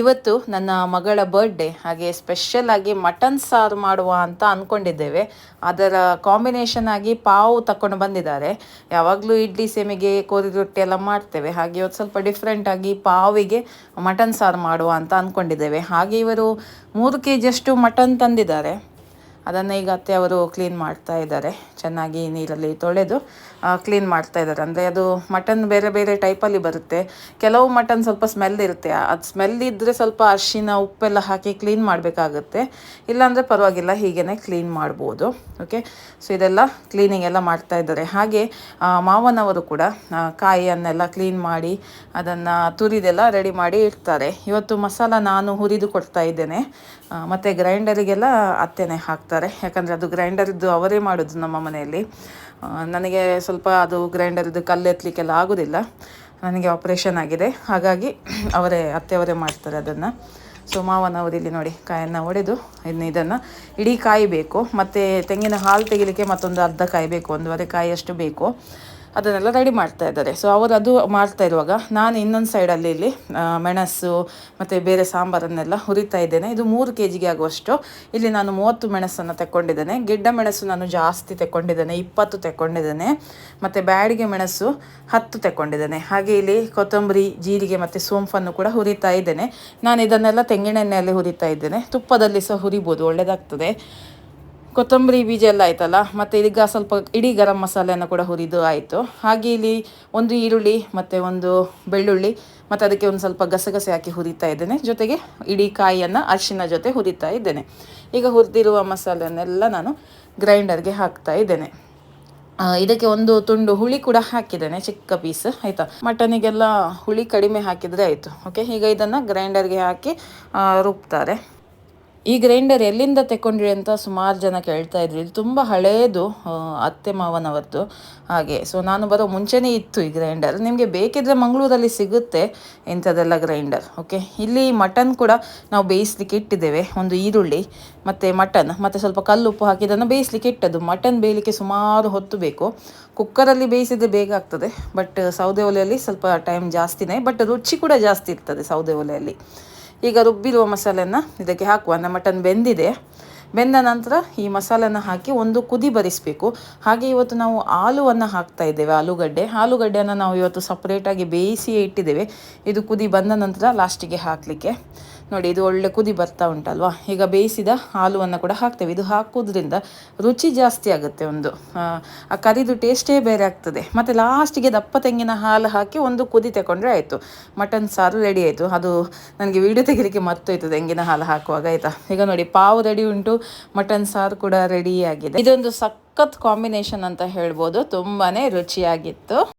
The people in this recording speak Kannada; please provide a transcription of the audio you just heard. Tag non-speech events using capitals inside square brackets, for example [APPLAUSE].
ಇವತ್ತು ನನ್ನ ಮಗಳ ಬರ್ಡೇ ಹಾಗೆ ಸ್ಪೆಷಲ್ ಆಗಿ ಮಟನ್ ಸಾರು ಮಾಡುವ ಅಂತ ಅಂದ್ಕೊಂಡಿದ್ದೇವೆ ಅದರ ಕಾಂಬಿನೇಷನ್ ಆಗಿ ಪಾವು ತಕೊಂಡು ಬಂದಿದ್ದಾರೆ. ಯಾವಾಗಲೂ ಇಡ್ಲಿ ಸೇಮಿಗೆ ಕೋರಿ ರೊಟ್ಟಿ ಎಲ್ಲ ಮಾಡ್ತೇವೆ. ಹಾಗೆ ಇವತ್ತು ಸ್ವಲ್ಪ ಡಿಫ್ರೆಂಟ್ ಆಗಿ ಪಾವಿಗೆ ಮಟನ್ ಸಾರು ಮಾಡುವ ಅಂತ ಅಂದ್ಕೊಂಡಿದ್ದೇವೆ ಹಾಗೆ ಇವರು ಮೂರು ಕೆ ಜಿಯಷ್ಟು ಮಟನ್ ತಂದಿದ್ದಾರೆ. ಅದನ್ನು ಈಗ ಅತ್ತೆ ಅವರು ಕ್ಲೀನ್ ಮಾಡ್ತಾ ಇದ್ದಾರೆ. ಚೆನ್ನಾಗಿ ನೀರಲ್ಲಿ ತೊಳೆದು ಕ್ಲೀನ್ ಮಾಡ್ತಾ ಇದ್ದಾರೆ. ಅಂದರೆ ಅದು ಮಟನ್ ಬೇರೆ ಬೇರೆ ಟೈಪಲ್ಲಿ ಬರುತ್ತೆ. ಕೆಲವು ಮಟನ್ ಸ್ವಲ್ಪ ಸ್ಮೆಲ್ ಇರುತ್ತೆ. ಅದು ಸ್ಮೆಲ್ ಇದ್ದರೆ ಸ್ವಲ್ಪ ಅರಿಶಿನ, ಉಪ್ಪೆಲ್ಲ ಹಾಕಿ ಕ್ಲೀನ್ ಮಾಡಬೇಕಾಗುತ್ತೆ. ಇಲ್ಲಾಂದರೆ ಪರವಾಗಿಲ್ಲ ಹೀಗೇ ಕ್ಲೀನ್ ಮಾಡ್ಬೋದು. ಓಕೆ ಸೊ ಇದೆಲ್ಲ ಕ್ಲೀನಿಂಗ್ ಎಲ್ಲ ಮಾಡ್ತಾ ಇದ್ದಾರೆ. ಹಾಗೆ ಮಾವನವರು ಕೂಡ ಕಾಯಿಯನ್ನೆಲ್ಲ ಕ್ಲೀನ್ ಮಾಡಿ, ಅದನ್ನು ತುರಿದೆಲ್ಲ ರೆಡಿ ಮಾಡಿ ಇಡ್ತಾರೆ. ಇವತ್ತು ಮಸಾಲ ನಾನು ಹುರಿದು ಕೊಡ್ತಾ ಇದ್ದೇನೆ. ಮತ್ತು ಗ್ರೈಂಡರಿಗೆಲ್ಲ ಅತ್ತೆನೇ ಹಾಕ್ತಾರೆ ಯಾಕಂದರೆ ಅದು ಗ್ರೈಂಡರಿದ್ದು ಅವರೇ ಮಾಡೋದು ನಮ್ಮ ಮನೆಯಲ್ಲಿ. ನನಗೆ ಸ್ವಲ್ಪ ಅದು ಗ್ರೈಂಡರಿದ್ದು ಕಲ್ಲು ಎತ್ತಲಿಕ್ಕೆಲ್ಲ ಆಗೋದಿಲ್ಲ. ನನಗೆ ಆಪ್ರೇಷನ್ ಆಗಿದೆ. ಹಾಗಾಗಿ [CLEARS THROAT] ಅವರೇ ಅತ್ತೆಯವರೇ ಮಾಡ್ತಾರೆ ಅದನ್ನು. ಸೊ ಮಾವನವರು ಇಲ್ಲಿ ನೋಡಿ, ಕಾಯನ್ನು ಒಡೆದು ಇನ್ನು ಇದನ್ನು ಇಡೀ ಕಾಯಿ ಬೇಕು ಮತ್ತು ತೆಂಗಿನ ಹಾಲು ತೆಗಿಲಿಕ್ಕೆ ಮತ್ತೊಂದು ಅರ್ಧ ಕಾಯಿ ಬೇಕು ಒಂದೂವರೆ ಕಾಯಿಯಷ್ಟು ಬೇಕು. ಅದನ್ನೆಲ್ಲ ರೆಡಿ ಮಾಡ್ತಾ ಇದ್ದಾರೆ. ಸೊ ಅವರು ಅದು ಮಾಡ್ತಾ ಇರುವಾಗ ನಾನು ಇನ್ನೊಂದು ಸೈಡಲ್ಲಿ ಇಲ್ಲಿ ಮೆಣಸು ಮತ್ತು ಬೇರೆ ಸಾಂಬಾರನ್ನೆಲ್ಲ ಹುರಿತಾ ಇದ್ದೇನೆ. ಇದು ಮೂರು ಕೆ ಜಿಗೆ ಆಗುವಷ್ಟು. ಇಲ್ಲಿ ನಾನು ಮೂವತ್ತು ಮೆಣಸನ್ನು ತೆಕ್ಕೊಂಡಿದ್ದೇನೆ. ಗಿಡ್ಡ ಮೆಣಸು ನಾನು ಜಾಸ್ತಿ ತೆಕ್ಕೊಂಡಿದ್ದೇನೆ, ಇಪ್ಪತ್ತು ತೆಕ್ಕೊಂಡಿದ್ದೇನೆ. ಮತ್ತು ಬ್ಯಾಡಿಗೆ ಮೆಣಸು ಹತ್ತು ತೆಕ್ಕೊಂಡಿದ್ದೇನೆ. ಹಾಗೆ ಇಲ್ಲಿ ಕೊತ್ತಂಬರಿ, ಜೀರಿಗೆ ಮತ್ತು ಸೋಂಫನ್ನು ಕೂಡ ಹುರಿತಾ ಇದ್ದೇನೆ. ನಾನು ಇದನ್ನೆಲ್ಲ ತೆಂಗಿನೆಣ್ಣೆಯಲ್ಲಿ ಹುರಿತಾ ಇದ್ದೇನೆ. ತುಪ್ಪದಲ್ಲಿ ಸಹ ಹುರಿಬೋದು ಒಳ್ಳೆಯದಾಗ್ತದೆ ಕೊತ್ತಂಬರಿ ಬೀಜ ಎಲ್ಲ ಆಯ್ತಲ್ಲ, ಮತ್ತು ಈಗ ಸ್ವಲ್ಪ ಇಡೀ ಗರಂ ಮಸಾಲೆಯನ್ನು ಕೂಡ ಹುರಿದು ಆಯಿತು. ಹಾಗೆ ಇಲ್ಲಿ ಒಂದು ಈರುಳ್ಳಿ, ಮತ್ತು ಒಂದು ಬೆಳ್ಳುಳ್ಳಿ, ಮತ್ತು ಅದಕ್ಕೆ ಒಂದು ಸ್ವಲ್ಪ ಗಸಗಸೆ ಹಾಕಿ ಹುರಿತಾ ಇದ್ದೇನೆ. ಜೊತೆಗೆ ಇಡೀ ಕಾಯಿಯನ್ನು ಅರಿಶಿನ ಜೊತೆ ಹುರಿತಾ ಇದ್ದೇನೆ. ಈಗ ಹುರಿದಿರುವ ಮಸಾಲೆಯನ್ನೆಲ್ಲ ನಾನು ಗ್ರೈಂಡರ್ಗೆ ಹಾಕ್ತಾ ಇದ್ದೇನೆ. ಇದಕ್ಕೆ ಒಂದು ತುಂಡು ಹುಳಿ ಕೂಡ ಹಾಕಿದ್ದೇನೆ, ಚಿಕ್ಕ ಪೀಸ್ ಆಯಿತಾ? ಮಟನಿಗೆಲ್ಲ ಹುಳಿ ಕಡಿಮೆ ಹಾಕಿದರೆ ಆಯಿತು ಓಕೆ ಈಗ ಇದನ್ನು ಗ್ರೈಂಡರ್ಗೆ ಹಾಕಿ ರುಬ್ತಾರೆ. ಈ ಗ್ರೈಂಡರ್ ಎಲ್ಲಿಂದ ತೆಕ್ಕೊಂಡ್ರಿ ಅಂತ ಸುಮಾರು ಜನ ಕೇಳ್ತಾ ಇದ್ರು. ಇದು ತುಂಬ ಹಳೇದು ಅತ್ತೆ ಮಾವನವರದ್ದು ಹಾಗೆ. ಸೊ ನಾನು ಬರೋ ಮುಂಚೆನೇ ಇತ್ತು ಈ ಗ್ರೈಂಡರ್ ನಿಮಗೆ ಬೇಕಿದ್ರೆ ಮಂಗಳೂರಲ್ಲಿ ಸಿಗುತ್ತೆ ಇಂಥದ್ದೆಲ್ಲ ಗ್ರೈಂಡರ್ ಓಕೆ ಇಲ್ಲಿ ಮಟನ್ ಕೂಡ ನಾವು ಬೇಯಿಸ್ಲಿಕ್ಕೆ ಇಟ್ಟಿದ್ದೇವೆ, ಒಂದು ಈರುಳ್ಳಿ, ಮತ್ತು ಮಟನ್ ಮತ್ತು ಸ್ವಲ್ಪ ಕಲ್ಲುಪ್ಪು ಹಾಕಿ ಇದನ್ನು ಬೇಯಿಸ್ಲಿಕ್ಕೆ ಇಟ್ಟದ್ದು. ಮಟನ್ ಬೇಯಲಿಕ್ಕೆ ಸುಮಾರು ಹೊತ್ತು ಬೇಕು. ಕುಕ್ಕರಲ್ಲಿ ಬೇಯಿಸಿದ್ರೆ ಬೇಗ ಆಗ್ತದೆ ಬಟ್ ಸೌದೆ ಒಲೆಯಲ್ಲಿ ಸ್ವಲ್ಪ ಟೈಮ್ ಜಾಸ್ತಿನೇ ಬಟ್ ರುಚಿ ಕೂಡ ಜಾಸ್ತಿ ಇರ್ತದೆ ಸೌದೆ ಒಲೆಯಲ್ಲಿ. ಈಗ ರುಬ್ಬಿರುವ ಮಸಾಲೆನ ಇದಕ್ಕೆ ಹಾಕುವ. ನಮ್ಮ ಮಟನ್ ಬೆಂದಿದೆ. ಬೆಂದ ನಂತರ ಈ ಮಸಾಲೆನ ಹಾಕಿ ಒಂದು ಕುದಿ ಬರಿಸಬೇಕು. ಹಾಗೆ ಇವತ್ತು ನಾವು ಆಲೂವನ್ನು ಹಾಕ್ತಾ ಇದ್ದೇವೆ, ಆಲೂಗಡ್ಡೆ. ಆಲೂಗಡ್ಡೆಯನ್ನು ನಾವು ಇವತ್ತು ಸಪ್ರೇಟಾಗಿ ಬೇಯಿಸಿ ಇಟ್ಟಿದ್ದೇವೆ. ಇದು ಕುದಿ ಬಂದ ನಂತರ ಲಾಸ್ಟಿಗೆ ಹಾಕಲಿಕ್ಕೆ. ನೋಡಿ ಇದು ಒಳ್ಳೆ ಕುದಿ ಬರ್ತಾ ಉಂಟಲ್ವಾ? ಈಗ ಬೇಯಿಸಿದ ಹಾಲುವನ್ನು ಕೂಡ ಹಾಕ್ತೇವೆ. ಇದು ಹಾಕೋದ್ರಿಂದ ರುಚಿ ಜಾಸ್ತಿ ಆಗುತ್ತೆ ಒಂದು. ಆ, ಕರಿದು ಟೇಸ್ಟೇ ಬೇರೆ ಆಗ್ತದೆ. ಮತ್ತು ಲಾಸ್ಟಿಗೆ ದಪ್ಪ ತೆಂಗಿನ ಹಾಲು ಹಾಕಿ ಒಂದು ಕುದಿ ತಗೊಂಡ್ರೆ ಆಯಿತು. ಮಟನ್ ಸಾರು ರೆಡಿ ಆಯಿತು. ಅದು ನನಗೆ ವೀಡಿಯೋ ತೆಗಿಲಿಕ್ಕೆ ಮರ್ತೋಯ್ತು ತೆಂಗಿನ ಹಾಲು ಹಾಕುವಾಗ ಆಯಿತಾ? ಈಗ ನೋಡಿ ಪಾವು ರೆಡಿ ಉಂಟು ಮಟನ್ ಸಾರು ಕೂಡ ರೆಡಿ ಆಗಿದೆ. ಇದೊಂದು ಸಖತ್ ಕಾಂಬಿನೇಷನ್ ಅಂತ ಹೇಳ್ಬೋದು. ತುಂಬಾ ರುಚಿಯಾಗಿತ್ತು.